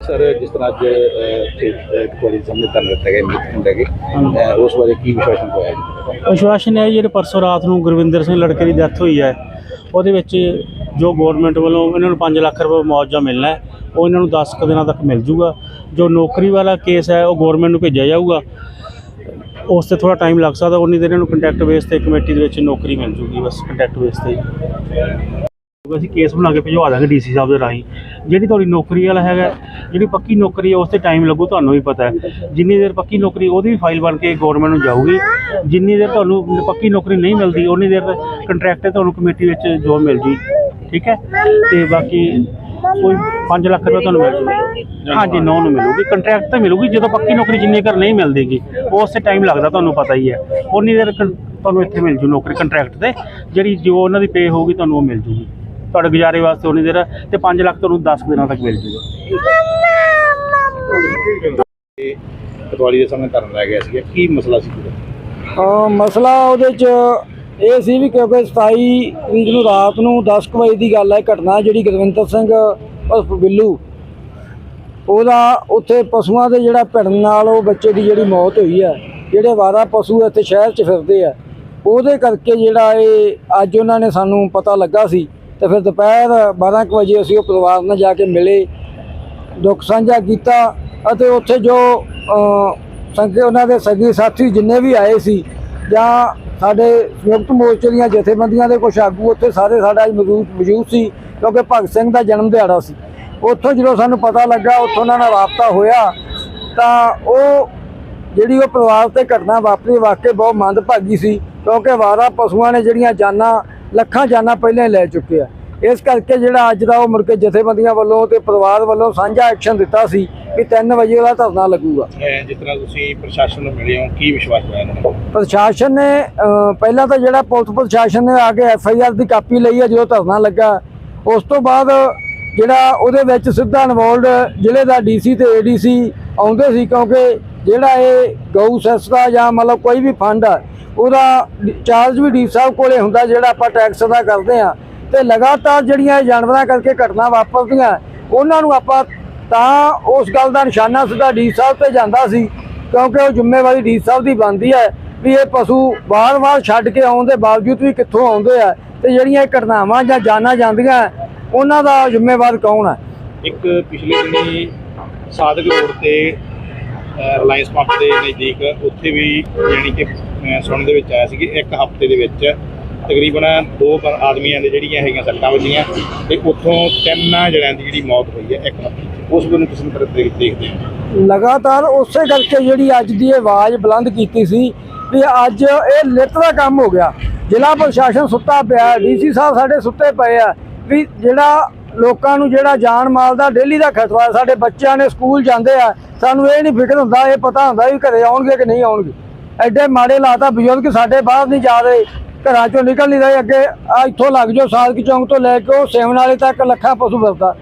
Sir ਜਿਸ ਤਰ੍ਹਾਂ ਅੱਜ ਕੋਲੀ ਸਾਹਮਣੇ ਧਰਨ ਦਿੱਤਾ ਗਿਆ ਮੀਟਿੰਗ ਹੁੰਦਾ ਕਿ ਉਸ ਬਾਰੇ ਕੀ ਵਿਸ਼ਵਾਸਨ ਹੋਇਆ ਜੀ? ਵਿਸ਼ਵਾਸਨ ਹੈ ਜਿਹੜੇ ਪਰਸੋਂ ਰਾਤ ਨੂੰ ਗੁਰਵਿੰਦਰ ਸਿੰਘ ਲੜਕੇ ਦੀ ਡੈਥ ਹੋਈ ਹੈ ਉਹਦੇ ਵਿੱਚ ਜੋ ਗਵਰਨਮੈਂਟ ਵੱਲੋਂ ਇਹਨਾਂ ਨੂੰ 5 ਲੱਖ ਰੁਪਏ ਮੁਆਵਜ਼ਾ ਮਿਲਣਾ ਹੈ ਉਹ ਇਹਨਾਂ ਨੂੰ 10 ਕੁ ਦਿਨਾਂ ਤੱਕ ਮਿਲ ਜੂਗਾ। ਜੋ ਨੌਕਰੀ ਵਾਲਾ ਕੇਸ ਹੈ ਉਹ ਗਵਰਨਮੈਂਟ ਨੂੰ ਭੇਜਿਆ ਜਾਊਗਾ। ਉਸ ਤੇ ਥੋੜਾ ਟਾਈਮ ਲੱਗ ਸਕਦਾ, ਉਨੀ ਦੇਰ ਇਹਨੂੰ ਨੂੰ ਕੰਟੈਕਟ ਬੇਸ ਤੇ ਕਮੇਟੀ ਦੇ ਵਿੱਚ ਨੌਕਰੀ ਮਿਲ ਜੂਗੀ, ਬਸ ਕੰਟੈਕਟ ਬੇਸ ਤੇ ਅਸੀਂ ਕੇਸ ਬਣਾ ਕੇ ਭਿਜਵਾ ਦਾਂਗੇ ਡੀਸੀ ਸਾਹਿਬ ਦੇ ਰਾਹੀਂ। ਜਿਹੜੀ ਤੁਹਾਡੀ ਨੌਕਰੀ ਵਾਲਾ ਹੈਗਾ, ਜਿਹੜੀ ਪੱਕੀ ਨੌਕਰੀ ਹੈ ਉਸ ਤੇ ਟਾਈਮ ਲੱਗੂ, ਤੁਹਾਨੂੰ ਵੀ ਪਤਾ ਹੈ। ਜਿੰਨੀ ਦੇਰ ਪੱਕੀ ਨੌਕਰੀ, ਉਹਦੀ ਵੀ ਫਾਈਲ ਬਣ ਕੇ ਗਵਰਨਮੈਂਟ ਨੂੰ ਜਾਊਗੀ। ਜਿੰਨੀ ਦੇਰ ਤੁਹਾਨੂੰ ਪੱਕੀ ਨੌਕਰੀ ਨਹੀਂ ਮਿਲਦੀ, ਉਨੀ ਦੇਰ ਕੰਟਰੈਕਟ 'ਤੇ ਤੁਹਾਨੂੰ ਕਮੇਟੀ ਵਿੱਚ ਜੋਬ ਮਿਲ ਜੂ ਠੀਕ ਹੈ? ਤੇ ਬਾਕੀ ਕੋਈ 5 ਲੱਖ ਰੁਪਏ ਤੁਹਾਨੂੰ ਮਿਲ ਜੂਗਾ। ਹਾਂਜੀ। ਨੌ ਨੂੰ ਮਿਲੂਗੀ। ਕੰਟਰੈਕਟ ਤਾਂ ਮਿਲੂਗੀ ਜਦੋਂ ਪੱਕੀ ਨੌਕਰੀ ਜਿੰਨੀ ਕਰ ਨਹੀਂ ਮਿਲਦੀਗੀ ਉਸ ਟਾਈਮ ਲੱਗਦਾ ਤੁਹਾਨੂੰ ਪਤਾ ਹੀ ਹੈ। ਉਨੀ ਦੇਰ ਤੁਹਾਨੂੰ ਇੱਥੇ ਮਿਲ ਜੂ ਨੌਕਰੀ ਕੰਟਰੈਕਟ ਤੇ। ਜਿਹੜੀ ਜੋ ਉਹਨਾਂ ਦੀ ਪੇ ਹੋਊਗੀ ਤੁਹਾਨੂੰ ਉਹ ਮਿਲ ਜੂਗੀ। ਤੁਹਾਡੇ ਗੁਜ਼ਾਰੇ ਵਾਸਤੇ ਉਨੀ ਦੇਰ ਤੇ 5 ਲੱਖ ਤੁਹਾਨੂੰ 10 ਦਿਨਾਂ ਤੱਕ ਮਿਲ ਜੂਗਾ। ਕਤਵਾਲੀ ਦੇ ਸਾਹਮਣੇ ਧਰਨ ਲੈ ਗਿਆ ਸੀ ਕੀ ਮਸਲਾ ਸੀ ਪੂਰਾ? ਹਾਂ ਮਸਲਾ ਉਹਦੇ ਚ ਇਹ ਸੀ ਵੀ ਕਿਉਂਕਿ 27 ਤਰੀਕ ਨੂੰ ਰਾਤ ਨੂੰ 10 ਕੁ ਵਜੇ ਦੀ ਗੱਲ ਹੈ ਘਟਨਾ ਜਿਹੜੀ ਗੁਰਵਿੰਦਰ ਸਿੰਘ ਉਰਫ ਬਿੱਲੂ। ਉਹਦਾ ਉੱਥੇ ਪਸ਼ੂਆਂ ਦੇ ਜਿਹੜਾ ਭਿੜਨ ਨਾਲ ਉਹ ਬੱਚੇ ਦੀ ਜਿਹੜੀ ਮੌਤ ਹੋਈ ਹੈ ਜਿਹੜੇ ਵਾਰਾ ਪਸ਼ੂ ਇੱਥੇ ਸ਼ਹਿਰ 'ਚ ਫਿਰਦੇ ਆ ਉਹਦੇ ਕਰਕੇ ਜਿਹੜਾ ਇਹ ਅੱਜ ਉਹਨਾਂ ਨੇ ਸਾਨੂੰ ਪਤਾ ਲੱਗਾ ਸੀ ਤੇ ਫਿਰ ਦੁਪਹਿਰ 12 ਕੁ ਵਜੇ ਅਸੀਂ ਉਹ ਪਰਿਵਾਰ ਨਾਲ ਜਾ ਕੇ ਮਿਲੇ ਦੁੱਖ ਸਾਂਝਾ ਕੀਤਾ ਅਤੇ ਉੱਥੇ ਜੋ ਅ, ਸੰਗੇ ਉਹਨਾਂ ਦੇ ਸਗੀ ਸਾਥੀ ਜਿੰਨੇ ਵੀ ਆਏ ਸੀ ਜਾਂ ਸਾਡੇ ਸੰਯੁਕਤ ਮੋਰਚੇ ਦੀਆਂ ਜਥੇਬੰਦੀਆਂ ਦੇ ਕੁਝ ਆਗੂ ਉੱਥੇ ਸਾਰੇ ਸਾਡਾ ਮੌਜੂਦ ਮੌਜੂਦ ਸੀ, ਕਿਉਂਕਿ ਭਗਤ ਸਿੰਘ ਦਾ ਜਨਮ ਦਿਹਾੜਾ ਸੀ। ਉੱਥੋਂ ਜਦੋਂ ਸਾਨੂੰ ਪਤਾ ਲੱਗਾ, ਉੱਥੋਂ ਉਹਨਾਂ ਨਾਲ ਰਾਬਤਾ ਹੋਇਆ, ਤਾਂ ਉਹ ਜਿਹੜੀ ਉਹ ਪਰਿਵਾਰ ਤੇ ਘਟਨਾ ਵਾਪਰੀ, ਵਾਕਈ ਬਹੁਤ ਮੰਦਭਾਗੀ ਸੀ, ਕਿਉਂਕਿ ਵਾਰਾ ਪਸ਼ੂਆਂ ਨੇ ਜਿਹੜੀਆਂ ਜਾਨਾਂ, ਲੱਖਾਂ ਜਾਨਾਂ ਪਹਿਲਾਂ ਹੀ ਲੈ ਚੁੱਕੇ ਆ। ਇਸ ਕਰਕੇ ਜਿਹੜਾ ਅੱਜ ਦਾ ਉਹ ਮੁੜ ਕੇ ਜਥੇਬੰਦੀਆਂ ਵੱਲੋਂ ਤੇ ਪਰਿਵਾਰ ਵੱਲੋਂ ਸਾਂਝਾ ਐਕਸ਼ਨ ਦਿੱਤਾ ਸੀ ਕਿ 3 ਵਜੇ ਉਹਦਾ ਧਰਨਾ ਲੱਗੂਗਾ। ਜਿਸ ਤਰ੍ਹਾਂ ਤੁਸੀਂ ਪ੍ਰਸ਼ਾਸਨ ਨੂੰ ਮਿਲੇ ਹੋ ਕੀ ਵਿਸ਼ਵਾਸ ਹੋਇਆ ਇਹਨਾਂ ਨੂੰ? ਪ੍ਰਸ਼ਾਸਨ ਨੇ ਅ, ਪਹਿਲਾਂ ਤਾਂ ਜਿਹੜਾ ਪੁਲਿਸ ਪ੍ਰਸ਼ਾਸਨ ਨੇ ਆ ਕੇ ਐਫ ਆਈ ਆਰ ਦੀ ਕਾਪੀ ਲਈ ਹੈ ਜਦੋਂ ਧਰਨਾ ਲੱਗਾ ਉਸ ਤੋਂ ਬਾਅਦ ਜਿਹੜਾ ਉਹਦੇ ਵਿੱਚ ਸਿੱਧਾ ਇਨਵੋਲਡ ਜ਼ਿਲ੍ਹੇ ਦਾ ਡੀਸੀ ਤੇ ਏਡੀਸੀ ਆਉਂਦੇ ਸੀ ਕਿਉਂਕਿ ਜਿਹੜਾ ਇਹ ਗਊ ਸੈਸ ਦਾ ਜਾਂ ਮਤਲਬ ਕੋਈ ਵੀ ਫੰਡ ਆ ਉਹਦਾ ਚਾਰਜ ਵੀ ਡੀ ਸਾਹਿਬ ਕੋਲੇ ਹੁੰਦਾ ਜਿਹੜਾ ਆਪਾਂ ਟੈਕਸ ਦਾ ਕਰਦੇ ਆ। ਤੇ ਲਗਾਤਾਰ ਜਿਹੜੀਆਂ ਇਹ ਜਾਨਵਰਾਂ ਕਰਕੇ ਘਟਨਾ ਵਾਪਰਦੀਆਂ, ਉਹਨਾਂ ਨੂੰ ਆਪਾਂ ਤਾਂ ਉਸ ਗੱਲ ਦਾ ਨਿਸ਼ਾਨਾ ਸਿੱਧਾ ਡੀ ਸਾਹਿਬ ਤੇ ਜਾਂਦਾ ਸੀ, ਕਿਉਂਕਿ ਉਹ ਜ਼ਿੰਮੇਵਾਰੀ ਡੀ ਸਾਹਿਬ ਦੀ ਬਣਦੀ ਹੈ ਵੀ ਇਹ ਪਸ਼ੂ ਵਾਰ-ਵਾਰ ਛੱਡ ਕੇ ਆਉਣ ਦੇ ਬਾਵਜੂਦ ਵੀ ਕਿੱਥੋਂ ਆਉਂਦੇ ਆ ਤੇ ਜਿਹੜੀਆਂ ਇਹ ਘਟਨਾਵਾਂ ਜਾਂ ਜਾਨਾਂ ਜਾਂਦੀਆਂ, ਉਹਨਾਂ ਦਾ ਜ਼ਿੰਮੇਵਾਰ ਕੌਣ ਹੈ? ਇੱਕ ਪਿਛਲੇ ਦਿਨੀ ਸਾਦਕ ਰੋਡ ਤੇ ਰਿਲਾਇੰਸ ਪੰਪ ਦੇ ਨਜ਼ਦੀਕ ਉੱਥੇ ਵੀ ਯਾਨੀ ਕਿ ਸੁਣਨ ਦੇ ਵਿੱਚ ਆਇਆ ਸੀ ਕਿ ਇੱਕ ਹਫ਼ਤੇ ਦੇ ਵਿੱਚ ਤਕਰੀਬਨ ਦੋ ਬ- ਆਦਮੀਆਂ ਦੇ ਜਿਹੜੀਆਂ ਹੈਗੀਆਂ ਸੱਟਾਂ ਵੱਜੀਆਂ ਤੇ ਉੱਥੋਂ ਤਿੰਨ ਜਣਿਆਂ ਦੀ ਜਿਹੜੀ ਮੌਤ ਹੋਈ ਹੈ, ਇੱਕ ਉਸ ਨੂੰ ਕਿਸ ਤਰ੍ਹਾਂ ਦੇਖਦੇ ਹੋ? ਲਗਾਤਾਰ ਉਸੇ ਕਰਕੇ ਜਿਹੜੀ ਅੱਜ ਦੀ ਆਵਾਜ਼ ਬੁਲੰਦ ਕੀਤੀ ਸੀ ਵੀ ਅੱਜ ਇਹ ਲਿੱਤ ਦਾ ਕੰਮ ਹੋ ਗਿਆ। ਜ਼ਿਲ੍ਹਾ ਪ੍ਰਸ਼ਾਸਨ ਸੁੱਤਾ ਪਿਆ, ਡੀਸੀ ਸਾਹਿਬ ਸਾਡੇ ਸੁੱਤੇ ਪਏ ਆ ਵੀ ਜਿਹੜਾ ਲੋਕਾਂ ਨੂੰ ਜਿਹੜਾ ਜਾਨ ਮਾਲ ਦਾ, ਡੇਲੀ ਦਾ ਖਤਰਾ ਸਾਡੇ ਬੱਚਿਆਂ ਨੇ ਸਕੂਲ ਜਾਂਦੇ ਆ, ਸਾਨੂੰ ਇਹ ਨਹੀਂ ਫਿਕਰ ਹੁੰਦਾ, ਇਹ ਪਤਾ ਹੁੰਦਾ ਵੀ ਘਰੇ ਆਉਣਗੇ ਕਿ ਨਹੀਂ ਆਉਣਗੇ। ਐਡੇ ਮਾੜੇ ਲਾਤਾ ਬਜ਼ੁਰਗ ਸਾਡੇ ਬਾਹਰ ਨਹੀਂ ਜਾ ਰਹੇ। ਘਰਾਂ ਚੋਂ ਨਿਕਲ ਨਹੀਂ ਰਹੇ ਅੱਗੇ। ਆ ਇੱਥੋਂ ਲੱਗ ਜਾਓ ਸਾਦਕ ਚੌਂਕ ਤੋਂ ਲੈ ਕੇ ਉਹ ਸੇਵਨ ਵਾਲੇ ਤੱਕ ਲੱਖਾਂ ਪਸ਼ੂ ਫਿਰਦਾ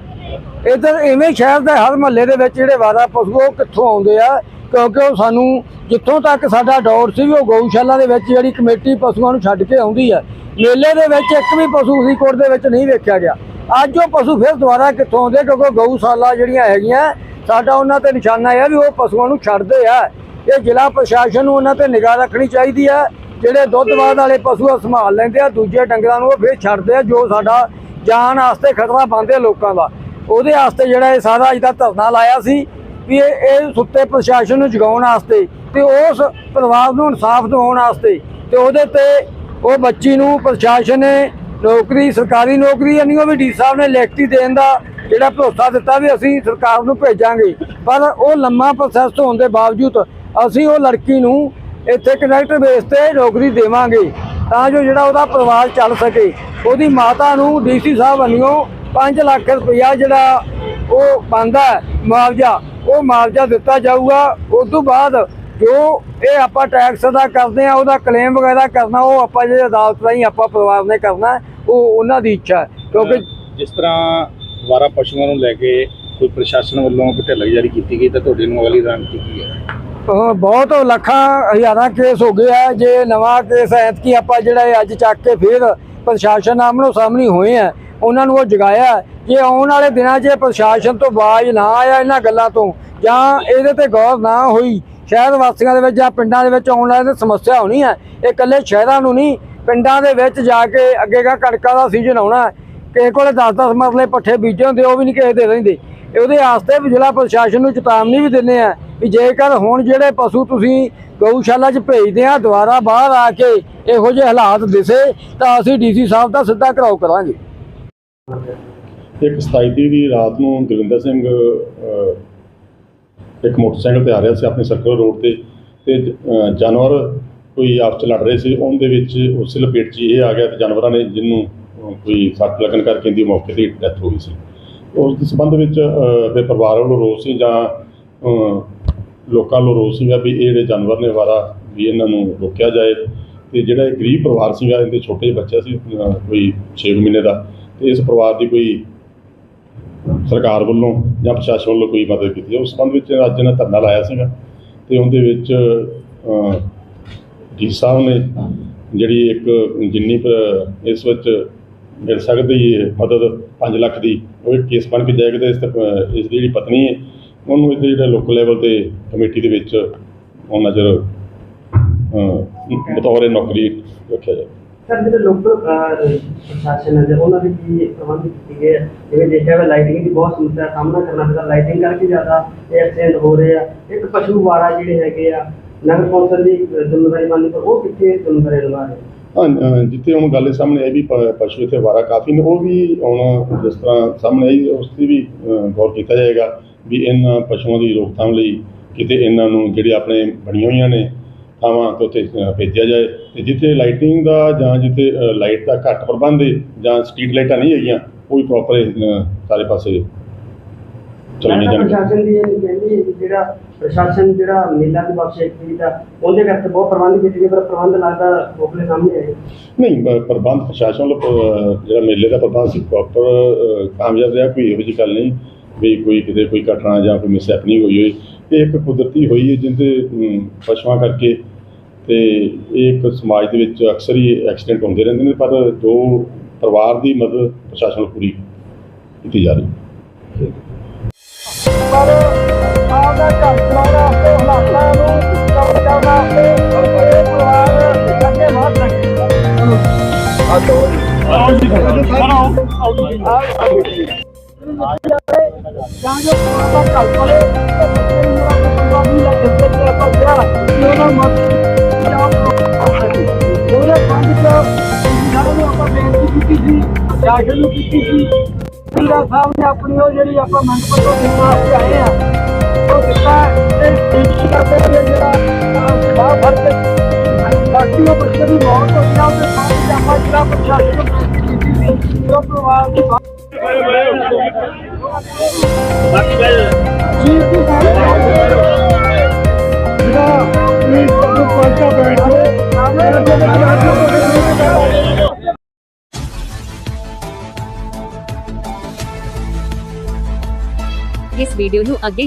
ਇਧਰ ਇਵੇਂ ਸ਼ਹਿਰ ਦੇ ਹਰ ਮਹੱਲੇ ਦੇ ਵਿੱਚ ਜਿਹੜੇ ਵਾਰਾ ਪਸ਼ੂ ਉਹ ਕਿੱਥੋਂ ਆਉਂਦੇ ਆ? ਕਿਉਂਕਿ ਉਹ ਸਾਨੂੰ ਜਿੱਥੋਂ ਤੱਕ ਸਾਡਾ ਦੌਰ ਸੀ ਵੀ ਉਹ ਗਊਸ਼ਾਲਾ ਦੇ ਵਿੱਚ ਜਿਹੜੀ ਕਮੇਟੀ ਪਸ਼ੂਆਂ ਨੂੰ ਛੱਡ ਕੇ ਆਉਂਦੀ ਹੈ ਮੇਲੇ ਦੇ ਵਿੱਚ ਇੱਕ ਵੀ ਪਸ਼ੂ ਫਰੀਦਕੋਟ ਦੇ ਵਿੱਚ ਨਹੀਂ ਵੇਖਿਆ ਗਿਆ। ਅੱਜ ਉਹ ਪਸ਼ੂ ਫਿਰ ਦੁਬਾਰਾ ਕਿੱਥੋਂ ਆਉਂਦੇ ਕਿਉਂਕਿ ਗਊਸ਼ਾਲਾ ਜਿਹੜੀਆਂ ਹੈਗੀਆਂ, ਸਾਡਾ ਉਹਨਾਂ ਤੇ ਨਿਸ਼ਾਨਾ ਹੈ ਵੀ ਉਹ ਪਸ਼ੂਆਂ ਨੂੰ ਛੱਡਦੇ ਆ। ਇਹ ਜ਼ਿਲ੍ਹਾ ਪ੍ਰਸ਼ਾਸਨ ਨੂੰ ਉਹਨਾਂ ਤੇ ਨਿਗਾਹ ਰੱਖਣੀ ਚਾਹੀਦੀ ਹੈ ਜਿਹੜੇ ਦੁੱਧ ਦੁੱਧਵਾਦ ਵਾਲੇ ਪਸ਼ੂ ਆ, ਸੰਭਾਲ ਲੈਂਦੇ ਆ, ਦੂਜੇ ਡੰਗਰਾਂ ਨੂੰ ਉਹ ਫਿਰ ਛੱਡਦੇ ਆ, ਜੋ ਸਾਡਾ ਜਾਨ ਵਾਸਤੇ ਖਤਰਾ ਬਣਦੇ ਲੋਕਾਂ ਦਾ। ਉਹਦੇ ਵਾਸਤੇ ਜਿਹੜਾ ਇਹ ਸਾਰਾ ਅੱਜ ਦਾ ਧਰਨਾ ਲਾਇਆ ਸੀ ਵੀ ਇਹ ਇਹ ਸੁੱਤੇ ਪ੍ਰਸ਼ਾਸਨ ਨੂੰ ਜਗਾਉਣ ਵਾਸਤੇ ਤੇ ਉਸ ਪਰਿਵਾਰ ਨੂੰ ਇਨਸਾਫ ਦਿਵਾਉਣ ਵਾਸਤੇ ਤੇ ਉਹਦੇ ਤੇ ਉਹ ਬੱਚੀ ਨੂੰ ਪ੍ਰਸ਼ਾਸਨ ਨੇ ਨੌਕਰੀ, ਸਰਕਾਰੀ ਨੌਕਰੀ ਨਹੀਂ ਉਹ ਵੀ ਡੀ ਸਾਹਿਬ ਨੇ ਲਿਖਤੀ ਦੇਣ ਦਾ ਜਿਹੜਾ ਭਰੋਸਾ ਦਿੱਤਾ ਵੀ ਅਸੀਂ ਸਰਕਾਰ ਨੂੰ ਭੇਜਾਂਗੇ। ਪਰ ਉਹ ਲੰਮਾ ਪ੍ਰੋਸੈਸ ਹੋਣ ਦੇ ਬਾਵਜੂਦ ਅਸੀਂ ਉਹ ਲੜਕੀ ਨੂੰ ਇੱਥੇ ਕਨੈਕਟ ਬੇਸ ਤੇ ਨੌਕਰੀ ਦੇਵਾਂਗੇ, ਤਾਂ ਜੋ ਜਿਹੜਾ ਉਹਦਾ ਪਰਿਵਾਰ ਚੱਲ ਸਕੇ। ਉਹਦੀ ਮਾਤਾ ਨੂੰ ਡੀਸੀ ਸਾਹਿਬ ਵੱਲੋਂ 5 ਲੱਖ ਰੁਪਇਆ ਜਿਹੜਾ ਉਹ ਬੰਦਾ ਮੁਆਵਜ਼ਾ, ਉਹ ਮੁਆਵਜ਼ਾ ਦਿੱਤਾ ਜਾਊਗਾ। ਉਸ ਤੋਂ ਬਾਅਦ ਜੋ ਇਹ ਆਪਾਂ ਟੈਕਸ ਅਦਾ ਕਰਦੇ ਆ ਉਹਦਾ ਕਲੇਮ ਵਗੈਰਾ ਕਰਨਾ, ਉਹ ਆਪਾਂ ਜਿਹੜੇ ਅਦਾਲਤ ਰਾਹੀਂ ਆਪਾਂ ਪਰਿਵਾਰ ਨੇ ਕਰਨਾ ਉਹ ਉਹਨਾਂ ਦੀ ਇੱਛਾ ਹੈ। ਕਿਉਂਕਿ ਜਿਸ ਤਰ੍ਹਾਂ ਵਾਰਾ ਪਸ਼ੂਆਂ ਨੂੰ ਲੈ ਕੇ ਕੋਈ ਪ੍ਰਸ਼ਾਸਨ ਵੱਲੋਂ ਕੋਈ ਢਿੱਲ ਜਾਰੀ ਕੀਤੀ ਗਈ, ਤਾਂ ਤੁਹਾਡੇ ਨੂੰ ਅਗਲੀ ਰਣਨੀਤੀ ਕੀ ਹੈ? ਬਹੁਤ ਲੱਖਾਂ ਹਜ਼ਾਰਾਂ ਕੇਸ ਹੋ ਗਏ ਆ। ਜੇ ਨਵਾਂ ਕੇਸ ਐਤਕੀ ਆਪਾਂ ਜਿਹੜਾ ਅੱਜ ਚੱਕ ਕੇ ਫਿਰ ਪ੍ਰਸ਼ਾਸਨ ਆਮਨੋ ਸਾਹਮਣੇ ਹੋਏ ਆ, ਉਹਨਾਂ ਨੂੰ ਉਹ ਜਗਾਇਆ। ਜੇ ਆਉਣ ਵਾਲੇ ਦਿਨਾਂ 'ਚ ਇਹ ਪ੍ਰਸ਼ਾਸਨ ਤੋਂ ਬਾਜ ਨਾ ਆਇਆ ਇਹਨਾਂ ਗੱਲਾਂ ਤੋਂ, ਜਾਂ ਇਹਦੇ ਤੇ ਗੌਰ ਨਾ ਹੋਈ, ਸ਼ਹਿਰ ਵਾਸੀਆਂ ਦੇ ਵਿੱਚ ਜਾਂ ਪਿੰਡਾਂ ਦੇ ਵਿੱਚ ਆਉਣ ਵਾਲੇ ਦੀ ਸਮੱਸਿਆ ਹੋਣੀ ਹੈ ਇਹ ਇਕੱਲੇ ਸ਼ਹਿਰਾਂ ਨੂੰ ਨਹੀਂ, ਪਿੰਡਾਂ ਦੇ ਵਿੱਚ ਜਾ ਕੇ ਅੱਗੇ ਕਣਕਾਂ ਦਾ ਸੀਜ਼ਨ ਆਉਣਾ, ਕਿਸੇ ਕੋਲੇ 10-10 ਮਰਲੇ ਪੱਠੇ ਬੀਜੇ ਹੁੰਦੇ, ਉਹ ਵੀ ਨਹੀਂ ਕਿਸੇ ਦੇ ਰਹਿੰਦੇ। ਉਹਦੇ ਵਾਸਤੇ ਵੀ ਜ਼ਿਲ੍ਹਾ ਪ੍ਰਸ਼ਾਸਨ ਨੂੰ ਚੇਤਾਵਨੀ ਵੀ ਦਿੰਦੇ ਆ ਵੀ ਜੇਕਰ ਹੁਣ ਜਿਹੜੇ ਪਸ਼ੂ ਤੁਸੀਂ ਗਊਸ਼ਾਲਾ 'ਚ ਭੇਜਦੇ ਆ ਦੁਬਾਰਾ ਬਾਹਰ ਆ ਕੇ ਇਹੋ ਜਿਹੇ ਹਾਲਾਤ ਦਿਸੇ ਤਾਂ ਅਸੀਂ ਡੀਸੀ ਸਾਹਿਬ ਦਾ ਸਿੱਧਾ ਘਰਾਓ ਕਰਾਂਗੇ। ਇੱਕ 27 ਦੀ ਰਾਤ ਨੂੰ ਗੁਰਵਿੰਦਰ ਸਿੰਘ ਇੱਕ ਮੋਟਰਸਾਈਕਲ ਤੇ ਆ ਰਿਹਾ ਸੀ ਆਪਣੇ ਸਰਕਲ ਰੋਡ ਤੇ ਤੇ ਜਾਨਵਰ ਕੋਈ ਆਪਸ ਲੜ ਰਹੇ ਸੀ। ਉਹਦੇ ਵਿੱਚ ਉਸ ਲਪੇਟ 'ਚ ਇਹ ਆ ਗਿਆ ਤੇ ਜਾਨਵਰਾਂ ਨੇ ਜਿਹਨੂੰ ਕੋਈ ਸੱਟ ਲੱਗਣ ਕਰਕੇ ਇਹਦੀ ਮੌਕੇ ਤੇ ਡੈਥ ਹੋ ਗਈ ਸੀ। ਉਸ ਦੇ ਸੰਬੰਧ ਵਿੱਚ ਅਹ, ਪਰਿਵਾਰ ਵੱਲੋਂ ਰੋਸ ਸੀ ਜਾਂ ਲੋਕਾਂ ਨੂੰ ਰੋਸ ਸੀਗਾ ਵੀ ਇਹ ਜਿਹੜੇ ਜਾਨਵਰ ਨੇ ਵਾਰਾ ਵੀ ਇਹਨਾਂ ਨੂੰ ਰੋਕਿਆ ਜਾਏ। ਤੇ ਜਿਹੜਾ ਇਹ ਗਰੀਬ ਪਰਿਵਾਰ ਸੀਗਾ ਇਹਦੇ ਛੋਟੇ ਜਿਹੇ ਬੱਚਾ ਸੀ ਅਹ, ਕੋਈ 6 ਮਹੀਨੇ ਦਾ ਤੇ ਇਸ ਪਰਿਵਾਰ ਦੀ ਕੋਈ ਸਰਕਾਰ ਵੱਲੋਂ ਜਾਂ ਪ੍ਰਸ਼ਾਸਨ ਵੱਲੋਂ ਕੋਈ ਮਦਦ ਕੀਤੀ ਜਾਵੇ ਉਸ ਸੰਬੰਧ ਵਿੱਚ ਅੱਜ ਇਹਨਾਂ ਧਰਨਾ ਲਾਇਆ ਸੀਗਾ ਤੇ ਉਹਦੇ ਵਿੱਚ ਡੀ ਸਾਹਿਬ ਨੇ ਜਿਹੜੀ ਇੱਕ ਜਿੰਨੀ ਕੁ ਇਸ ਵਿੱਚ ਮਿਲ ਸਕਦੀ ਹੈ ਮਦਦ 5 ਲੱਖ ਦੀ ਉਹ ਇੱਕ ਕੇਸ ਬਣ ਕੇ ਜਾਏਗਾ ਤੇ ਇਸ ਤੇ, ਅਹ, ਇਸ ਦੀ ਜਿਹੜੀ ਪਤਨੀ ਹੈ ਉਹਨੂੰ ਇਹਦੇ ਜਿਹੜਾ ਲੋਕਲ ਲੈਵਲ ਤੇ ਕਮੇਟੀ ਦੇ ਵਿੱਚ ਉਹ ਨਜ਼ਰ ਬਤੌਰ ਨੌਕਰੀ ਰੱਖਿਆ ਜਾਏ ਸਰ ਜਿਹੜੇ ਲੋਕਲ ਪ੍ਰਸ਼ਾਸਨ ਹੈ ਉਹਨਾਂ ਦੇ ਕੀ ਪ੍ਰਬੰਧ ਕੀਤੇ ਗਏ ਆ? ਜਿਵੇਂ ਦੇਖਿਆ ਵਾ ਲਾਈਟਿੰਗ ਦੀ ਬਹੁਤ ਸਮੱਸਿਆ ਦਾ ਸਾਹਮਣਾ ਕਰਨਾ ਪੈਂਦਾ ਲਾਈਟਿੰਗ ਕਰਕੇ ਜ਼ਿਆਦਾ ਇਹ ਐਕਸੀਡੈਂਟ ਹੋ ਰਹੇ ਆ। ਇੱਕ ਪਸ਼ੂ ਵਾੜਾ ਜਿਹੜੇ ਹੈਗੇ ਆ ਨਗਰ ਕੌਂਸਲ ਦੀ ਅਹ, ਜ਼ਿੰਮੇਵਾਰੀ ਮੰਨ ਪਰ ਉਹ ਕਿੱਥੇ ਜ਼ਿੰਮੇਵਾਰੀ ਨਿਭਾ ਰਹੇ ਹਾਂ ਅਹ ਜਿੱਥੇ ਹੁਣ ਗੱਲ ਸਾਹਮਣੇ ਆਈ ਵੀ ਪਸ਼ੂ ਇੱਥੇ ਵਾਰਾ ਕਾਫੀ ਨੇ ਉਹ ਵੀ ਹੁਣ ਜਿਸ ਤਰ੍ਹਾਂ ਸਾਹਮਣੇ ਆਈ ਉਸ ਦੀ ਵੀ ਗੌਰ ਕੀਤਾ ਜਾਏਗਾ। ਵੀ ਇਹਨਾਂ ਪਸ਼ੂਆਂ ਦੀ ਰੋਕਥਾਮ ਲਈ ਕਿਤੇ ਇਹਨਾਂ ਨੂੰ ਜਿਹੜੇ ਆਪਣੇ ਬਣੀਆਂ ਹੋਈਆਂ ਨੇ ਥਾਵਾਂ ਤੋਂ ਉੱਥੇ ਅਹ, ਭੇਜਿਆ ਜਾਏ ਤੇ ਜਿੱਥੇ ਲਾਈਟਿੰਗ ਦਾ ਜਾਂ ਜਿੱਥੇ ਲਾਈਟ ਦਾ ਘੱਟ ਪ੍ਰਬੰਧ ਹੈ ਜਾਂ ਸਟਰੀਟ ਲਾਈਟਾਂ ਨਹੀਂ ਹੈਗੀਆਂ ਉਹ ਵੀ ਪ੍ਰੋਪਰ ਸਾਰੇ ਪਾਸੇ ਚਲਾਈਆਂ ਲੱਗਦਾ ਜਾਣ ਪ੍ਰਸ਼ਾਸਨ ਦੀ ਇਹ ਕਹਿੰਦੀ ਹੈ ਕਿ ਜਿਹੜਾ ਪ੍ਰਸ਼ਾਸਨ ਜਿਹੜਾ ਮੇਲਾ ਦੀ ਬਖਸ਼ ਦਾ ਉਹਦੇ ਵਿੱਚ ਬਹੁਤ ਪ੍ਰਬੰਧ ਕੀਤੇ ਗਏ ਪਰ ਪ੍ਰਬੰਧ ਲੱਗਦਾ ਖੋਖਲੇ ਸਾਹਮਣੇ ਆਏ ਨਹੀਂ ਪ- ਪ੍ਰਬੰਧ ਪ੍ਰਸ਼ਾਸਨ ਵੱਲੋਂ ਪ- ਜਿਹੜਾ ਮੇਲੇ ਦਾ ਪ੍ਰਬੰਧ ਸੀ ਪ੍ਰੋਪਰ ਕਾਮਯਾਬ ਰਿਹਾ ਕੋਈ ਇਹੋ ਜਿਹੀ ਗੱਲ ਨਹੀਂ। ਵੀ ਕੋਈ ਕਿਤੇ ਕੋਈ ਘਟਨਾ ਜਾਂ ਕੋਈ ਮਿਸ ਨਹੀਂ ਹੋਈ ਹੋਈ ਇਹ ਇੱਕ ਕੁਦਰਤੀ ਹੋਈ ਹੈ ਜਿਹਦੇ ਅਮ, ਪਸ਼ੂਆਂ ਕਰਕੇ ਤੇ ਇਹ ਇੱਕ ਸਮਾਜ ਦੇ ਵਿੱਚ ਅਕਸਰ ਹੀ ਐਕਸੀਡੈਂਟ ਹੁੰਦੇ ਰਹਿੰਦੇ ਨੇ ਪਰ ਜੋ ਪਰਿਵਾਰ ਦੀ ਮਦਦ ਪ੍ਰਸ਼ਾਸਨ ਵੱਲੋਂ ਪੂਰੀ ਕੀਤੀ ਜਾ ਰਹੀ ਹੈ। ਪਰ ਆਪਦਾ ਘਰ ਚਲਾਉਣ ਵਾਸਤੇ ਹਾਲਾਤਾਂ ਨੂੰ ਕਵਰ ਕਰਨ ਵਾਸਤੇ ਇਹ ਪਰਿਵਾਰ ਅੱਗੇ ਵਧ ਸਕੇ ਆ ਦੋ ਜਾਂ ਜੋ। ਆਪਦਾ ਘਰ ਚਲੇ ਤਾਂ ਬੱਚੇ ਨੂੰ ਆਪਣਾ ਵੀ ਲੱਗ ਕੇ ਆਪਾਂ ਗਿਆ ਉਹਨਾਂ ਮਤ ਉਹਨੇ ਪੰਜ ਚ ਇਹਨਾਂ ਆਪਾਂ ਬੇਨਤੀ ਕੀਤੀ ਸੀ ਸ਼ਾਸਨ ਨੂੰ ਕੀਤੀ ਸੀ ਪੀਰਾ ਸਾਹਿਬ ਨੇ ਆਪਣੀ ਉਹ ਜਿਹੜੀ ਆਪਾਂ ਮੰਗ ਪੱਤਰ ਦੇਣ ਵਾਸਤੇ ਆਏ ਆ ਉਹ ਦਿੱਤਾ ਤੇ ਬੇਨਤੀ ਕਰਦੇ ਕਿ ਜਿਹੜਾ ਬਾਹਰ ਫੜ ਕੇ ਉਹ ਬੱਚੇ ਦੀ ਮੌਤ ਹੋ ਗਿਆ ਉਹਦੇ ਸਾਹਮਣੇ ਆਪਾਂ ਜਿਹੜਾ ਪ੍ਰਸ਼ਾਸਨ ਨੂੰ ਬੇਨਤੀ ਕੀਤੀ ਸੀ ਉਹ ਪਰਿਵਾਰ ਦੀ ਬਾਤ ਜੀ ਜੀ ਜਿਹੜਾ ਇਹ ਤੁਹਾਨੂੰ ਪਹੁੰਚਾ ਬੈਠੋ ਇਸ ਵੀਡੀਓ ਨੂੰ ਅੱਗੇ